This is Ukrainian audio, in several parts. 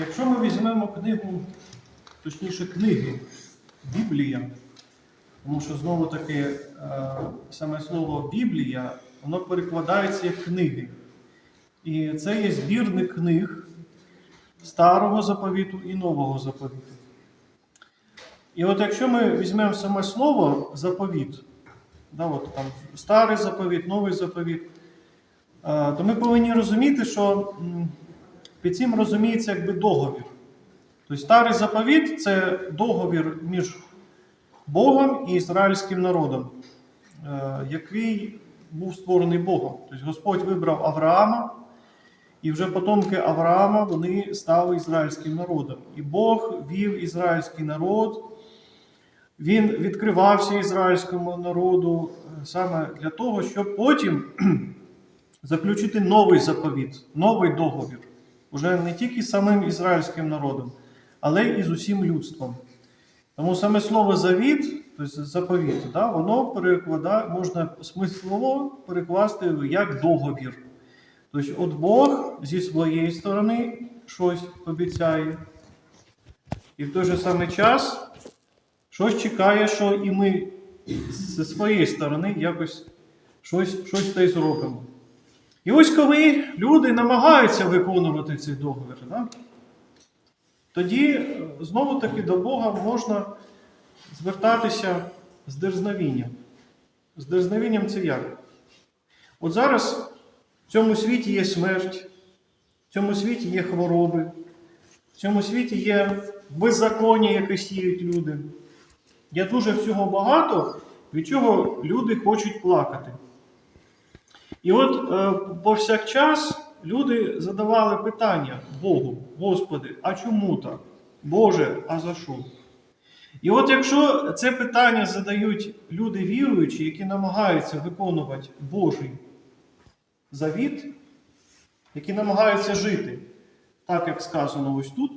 Якщо ми візьмемо книгу, точніше книги, Біблія, тому що знову таки е, саме слово Біблія, воно перекладається як книги. І це є збірник книг Старого заповіту і Нового заповіту. І от якщо ми візьмемо саме слово заповіт, да, от там старий заповіт, новий заповіт, е, то ми повинні розуміти, що під цим розуміється якби договір. Тобто старий заповіт це договір між Богом і ізраїльським народом, е, який був створений Богом. Тобто Господь вибрав Авраама, і вже потомки Авраама вони стали ізраїльським народом. І Бог вів ізраїльський народ. Він відкривався ізраїльському народу е, саме для того, щоб потім заключити новий заповіт, новий договір. Уже не тільки самим ізраїльським народом, але і з усім людством. Тому саме слово завіт, тобто заповіт, да, воно перекладає, можна смислово перекласти як договір. Тобто, от Бог зі своєї сторони щось обіцяє, і в той же самий час щось чекає, що і ми зі своєї сторони якось щось, щось та й зробимо. І ось коли люди намагаються виконувати цей договір, да, тоді е, знову таки до Бога можна звертатися з дерзновінням. З дерзновінням це як? От зараз в цьому світі є смерть, в цьому світі є хвороби, в цьому світі є беззаконня, яке сіють люди. Є дуже всього багато, від чого люди хочуть плакати. І от е, повсякчас люди задавали питання Богу, Господи, а чому так? Боже, а за що? І от якщо це питання задають люди віруючі, які намагаються виконувати Божий завіт, які намагаються жити, так як сказано ось тут,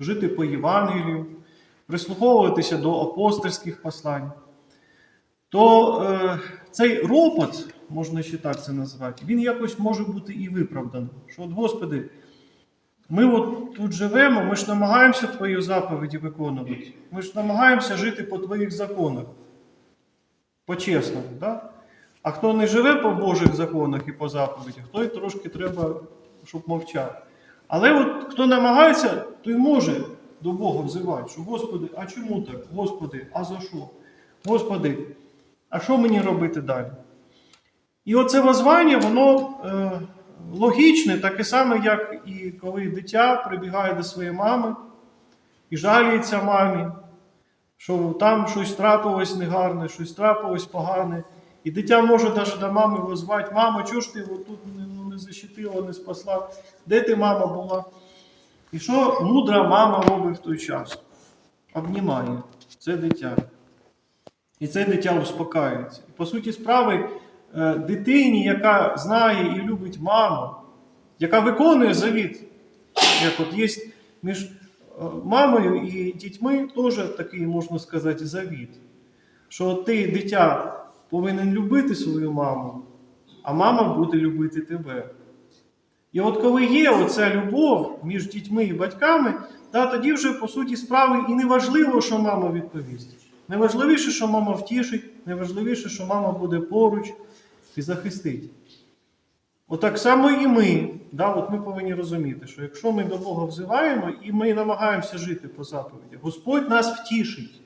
жити по Євангелію, прислуховуватися до апостольських послань, то е, цей ропот, можна ще так це назвати, він якось може бути і виправданий. Що, от, Господи, ми от тут живемо, ми ж намагаємося Твої заповіді виконувати. Ми ж намагаємося жити по Твоїх законах. По-чесному, да? А хто не живе по Божих законах і по заповідях, той трошки треба, щоб мовчав. Але от хто намагається, той може до Бога взивати, що Господи, а чому так? Господи, а за що? Господи, а що мені робити далі? І оце возвання, воно е, логічне, таке саме, як і коли дитя прибігає до своєї мами і жаліється мамі, що там щось трапилось негарне, щось трапилось погане. І дитя може навіть до мами возвати, мама, чого ж ти тут не, ну, не защитила, не спасла? Де ти мама була? І що мудра мама робить в той час? Обнімає це дитя. І це дитя успокаюється. І по суті справи, дитині, яка знає і любить маму, яка виконує завіт, як от є між е, мамою і дітьми теж такий, можна сказати, завіт. Що ти, дитя, повинен любити свою маму, а мама буде любити тебе. І от коли є оця любов між дітьми і батьками, та тоді вже по суті справи і не важливо, що мама відповість. Найважливіше, що мама втішить, найважливіше, що мама буде поруч і захистить. Отак само і ми. Да, от Ми повинні розуміти, що якщо ми до Бога взиваємо і ми намагаємося жити по заповіді, Господь нас втішить.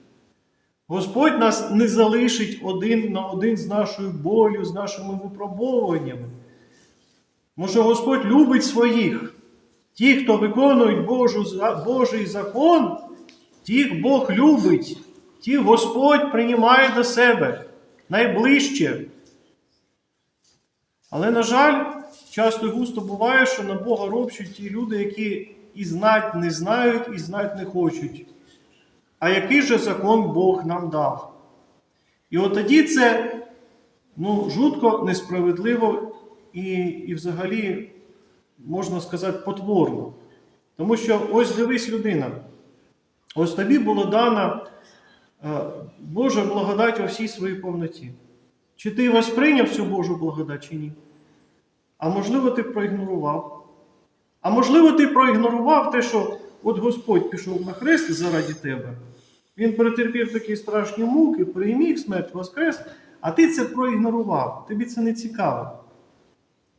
Господь нас не залишить один на один з нашою болю, з нашими випробовуваннями. Що Господь любить своїх. Ті, хто виконують Божу, Божий закон, тих Бог любить, ті Господь приймає до себе найближче. Але, на жаль, часто густо буває, що на Бога ропщуть ті люди, які і знать не знають, і знать не хочуть. А який же закон Бог нам дав? І от тоді це ну, жутко, несправедливо і, і взагалі, можна сказати, потворно. Тому що ось дивись людина. Ось тобі було дана е, Божа благодать у всій своїй повноті. Чи ти восприйняв цю Божу благодать, чи ні? А можливо, ти проігнорував. А можливо, ти проігнорував те, що от Господь пішов на хрест заради тебе. Він претерпів такі страшні муки, прийміг смерть воскрес, а ти це проігнорував. Тобі це не цікаво.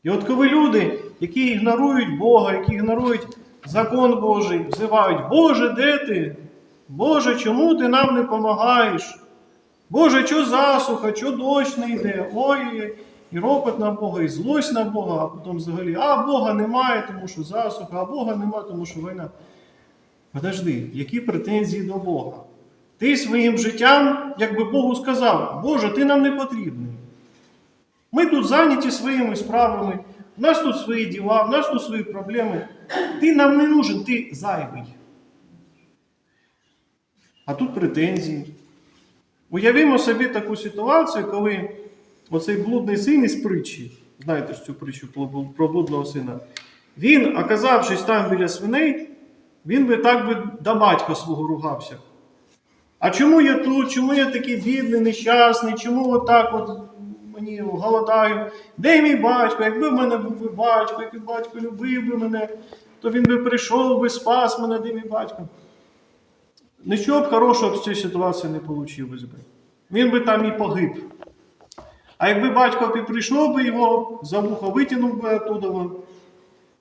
І от коли люди, які ігнорують Бога, які ігнорують закон Божий, взивають, Боже, де ти? Боже, чому ти нам не допомагаєш? Боже, що засуха, що дощ не йде? Ой, і ропот на Бога, і злость на Бога, а потім взагалі, а Бога немає, тому що засуха, а Бога немає, тому що війна. Подожди, які претензії до Бога? Ти своїм життям, якби Богу сказав, Боже, ти нам не потрібний. Ми тут зайняті своїми справами, у нас тут свої діла, у нас тут свої проблеми. Ти нам не нужен, ти зайвий. А тут претензії. Уявімо собі таку ситуацію, коли оцей блудний син із притчі, знаєте ж цю притчу про- блудного сина, він, оказавшись там біля свиней, він би так би до батька свого ругався. А чому я тут? Чому я такий бідний, нещасний? Чому отак от мені голодаю? Де мій батько? Якби в мене був би батько, якби батько любив би мене, то він би прийшов би, спас мене, де мій батько. Нічого б хорошого б з цієї ситуації не вийшло би. Він би там і погиб. А якби батько прийшов би його, за вухо витягнув би оттуда,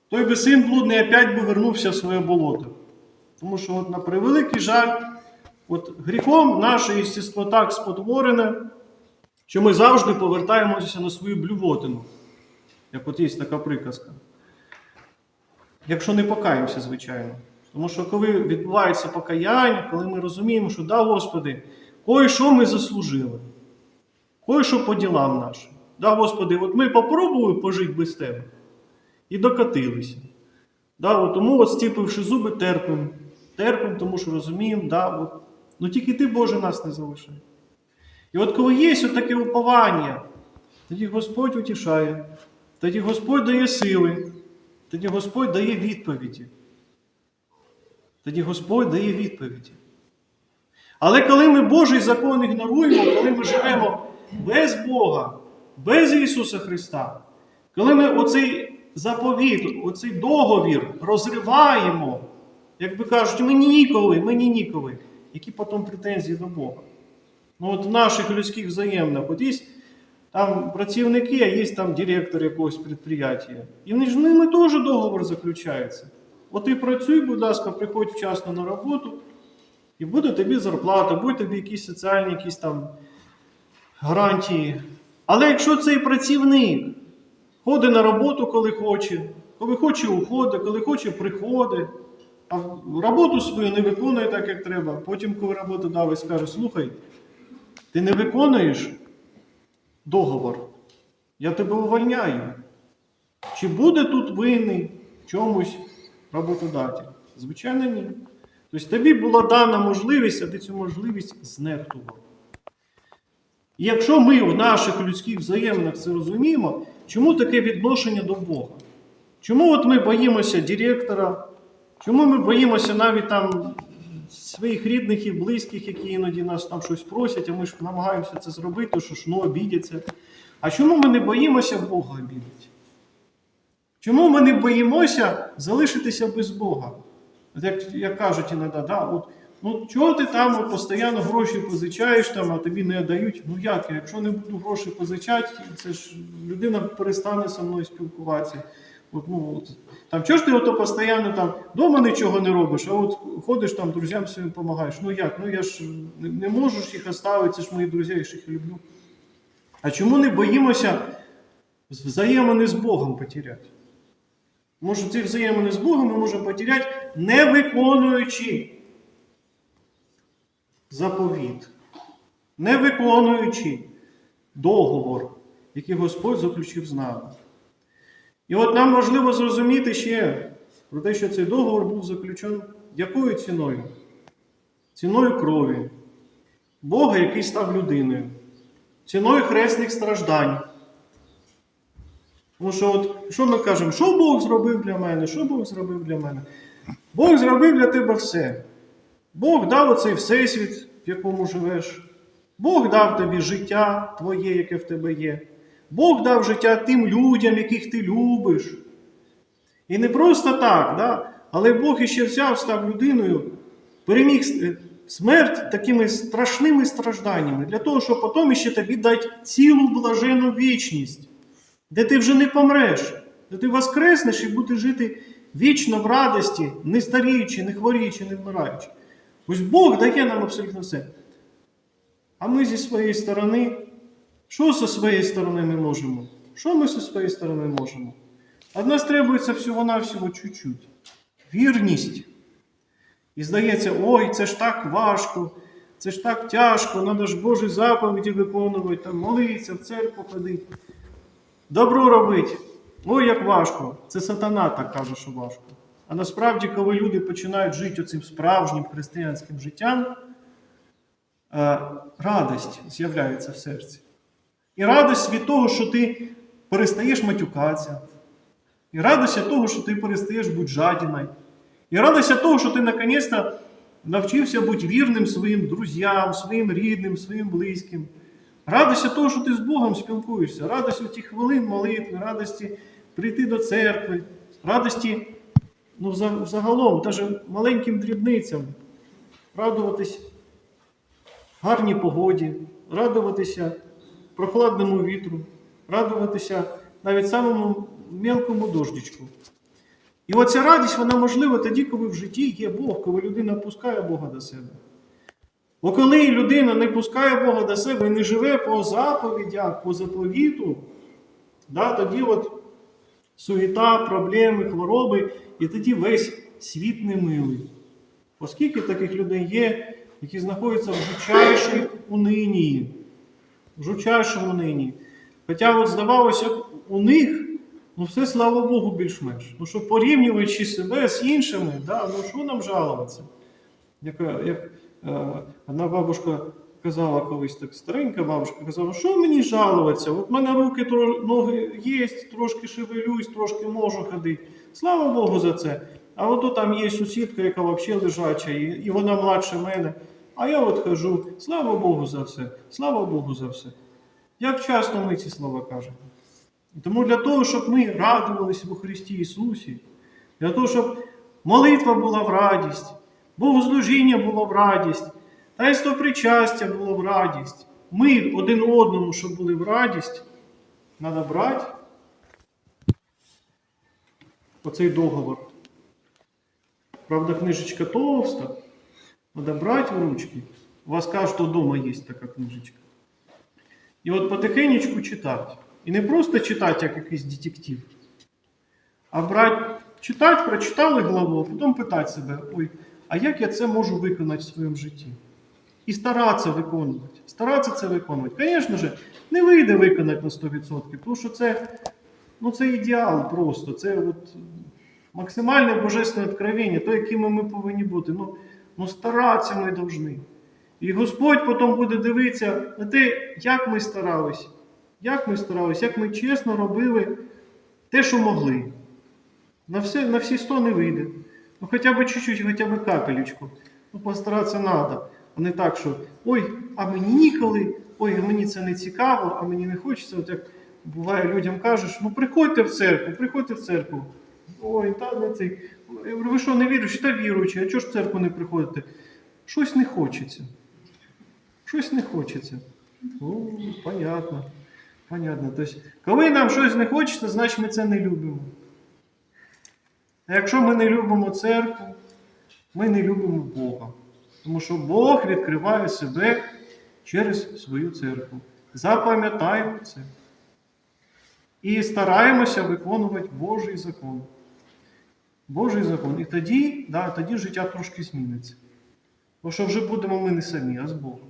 той би син блудний опять би вернувся в своє болото. Тому що, от, на превеликий жаль, от гріхом наше єстество так спотворене, що ми завжди повертаємося на свою блювотину. Як от є така приказка. Якщо не покаємося, звичайно. Тому що коли відбувається покаяння, коли ми розуміємо, що да, Господи, кое-що ми заслужили, кое-що по ділам нашим. Да, Господи, от ми попробували пожити без Тебе і докатилися. Да, от тому, от, стіпивши зуби, терпимо. Терпимо, тому що розуміємо, да, от, ну тільки ти, Боже, нас не залишай. І от коли є от таке уповання, тоді Господь утішає, тоді Господь дає сили, тоді Господь дає відповіді. Тоді Господь дає відповіді. Але коли ми Божий закон ігноруємо, коли ми живемо без Бога, без Ісуса Христа, коли ми оцей заповіт, оцей договір розриваємо, як би кажуть, мені ніколи, мені ніколи, які потім претензії до Бога. Ну от в наших людських взаєминах, от є там працівники, а є там директор якогось підприємства. І в ж ними теж договор заключається. От ти працюй, будь ласка, приходь вчасно на роботу, і буде тобі зарплата, буде тобі якісь соціальні якісь там гарантії. Але якщо цей працівник ходить на роботу, коли хоче, коли хоче уходить, коли хоче приходить, а роботу свою не виконує так, як треба, потім, коли роботодавець скаже, слухай, ти не виконуєш договор, я тебе увольняю. Чи буде тут винний чомусь роботодатель? Звичайно, ні. Тобто тобі була дана можливість, а ти цю можливість знехтував. І якщо ми в наших людських взаєминах це розуміємо, чому таке відношення до Бога? Чому от ми боїмося директора? Чому ми боїмося навіть там своїх рідних і близьких, які іноді нас там щось просять, а ми ж намагаємося це зробити, що ж ну обідяться. А чому ми не боїмося Бога обідати? Чому ми не боїмося залишитися без Бога? От як, як кажуть іноді, да, от, ну чого ти там постійно гроші позичаєш, там, а тобі не дають? Ну як? Якщо не буду гроші позичати, це ж людина перестане зі мною спілкуватися. От, ну, от, там, чого ж ти ото постійно там вдома нічого не робиш, а от ходиш там друзям своїм допомагаєш. Ну як? Ну я ж не, не можу ж їх оставити, це ж мої друзі, я ж їх люблю. А чому не боїмося взаємини з Богом потеряти? Може, ці взаємини з Богом ми можемо потеряти, не виконуючи заповіт, не виконуючи договор, який Господь заключив з нами. І от нам важливо зрозуміти ще про те, що цей договор був заключений якою ціною? Ціною крові, Бога, який став людиною, ціною хресних страждань. Тому що, от, що ми кажемо, що Бог зробив для мене, що Бог зробив для мене? Бог зробив для тебе все. Бог дав оцей всесвіт, в якому живеш. Бог дав тобі життя твоє, яке в тебе є. Бог дав життя тим людям, яких ти любиш. І не просто так, да? Але Бог іще взяв, став людиною, переміг е, смерть такими страшними стражданнями, для того, щоб потім іще тобі дати цілу блажену вічність, де ти вже не помреш, де ти воскреснеш і будеш жити вічно в радості, не старіючи, не хворіючи, не вмираючи. Ось Бог дає нам абсолютно все. А ми зі своєї сторони, що зі своєї сторони ми можемо? Що ми зі своєї сторони можемо? Од нас требується всього-навсього чуть-чуть. Вірність. І здається, ой, це ж так важко, це ж так тяжко, треба ж Божі заповіді виконувати, там, молитися, в церкву ходити. Добро робити. Ой, як важко. Це сатана так каже, що важко. А насправді, коли люди починають жити оцим справжнім християнським життям, е, радість з'являється в серці. І радість від того, що ти перестаєш матюкатися. І радість від того, що ти перестаєш бути жадіною. І радість від того, що ти наконець-то навчився бути вірним своїм друзям, своїм рідним, своїм близьким. Радість того, що ти з Богом спілкуєшся, радість у ті хвилин молитви, радості прийти до церкви, радості, ну, взагалом, навіть маленьким дрібницям, радуватись гарній погоді, радуватися прохладному вітру, радуватися навіть самому мелкому дождичку. І оця радість, вона можлива тоді, коли в житті є Бог, коли людина пускає Бога до себе. Бо коли людина не пускає Бога до себе і не живе по заповідях, по заповіту, да, тоді от суєта, проблеми, хвороби, і тоді весь світ немилий. Оскільки таких людей є, які знаходяться в жучайшій унинії, в жучайшому унинії. Хоча, от здавалося, у них ну все, слава Богу, більш-менш. Ну що порівнюючи себе з іншими, да, ну що нам жалуватися? Як, як одна бабушка казала колись так, старенька бабушка казала, що мені жалуватися? От в мене руки, ноги є, трошки шевелюсь, трошки можу ходити. Слава Богу за це. А от там є сусідка, яка взагалі лежача, і, і вона младше мене. А я от хожу, слава Богу за все, слава Богу за все. Як часто ми ці слова кажемо? Тому для того, щоб ми радувалися у Христі Ісусі, для того, щоб молитва була в радість, богослужіння було в радість, таїнство причастя було в радість. Ми один одному, щоб були в радість, треба брати оцей договор. Правда, книжечка товста, треба брати в ручки. У вас кожного вдома є така книжечка. І от потихенечку читати. І не просто читати, як якийсь детектив, а брати, читати, прочитали главу, а потім питати себе, ой, а як я це можу виконати в своєму житті? І старатися виконувати. Старатися це виконувати. Звісно ж, не вийде виконати на 100%, тому що це, ну, це ідеал просто. Це от максимальне божественне откровення, то, якими ми повинні бути. Ну, ну старатися ми повинні. І Господь потім буде дивитися на те, як ми старались, як ми старались, як ми чесно робили те, що могли. На, все, на всі сто не вийде. Ну хоча б чуть-чуть, хоча б капелечку. Ну, постаратися треба. А не так, що ой, а мені ніколи, ой, мені це не цікаво, а мені не хочеться. От як буває, людям кажеш, ну приходьте в церкву, приходьте в церкву. Ой, та не цей. Я говорю, ви що не віруючі? Та віруючі, а чого ж в церкву не приходите? Щось не хочеться. Щось не хочеться. Ну, понятно. Понятно. Тобто, коли нам щось не хочеться, значить ми це не любимо. А якщо ми не любимо церкву, ми не любимо Бога. Тому що Бог відкриває себе через свою церкву. Запам'ятаємо це. І стараємося виконувати Божий закон. Божий закон. І тоді, да, тоді життя трошки зміниться. Бо що вже будемо ми не самі, а з Богом.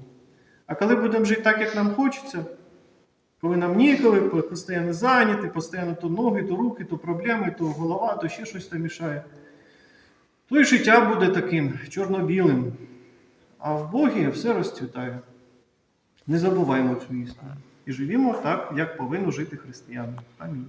А коли будемо жити так, як нам хочеться, коли нам ніколи, постійно зайняті, постійно то ноги, то руки, то проблеми, то голова, то ще щось там мішає, то і життя буде таким чорно-білим. А в Богі все розцвітає. Не забуваємо цю істину. І живімо так, як повинно жити християни. Амінь.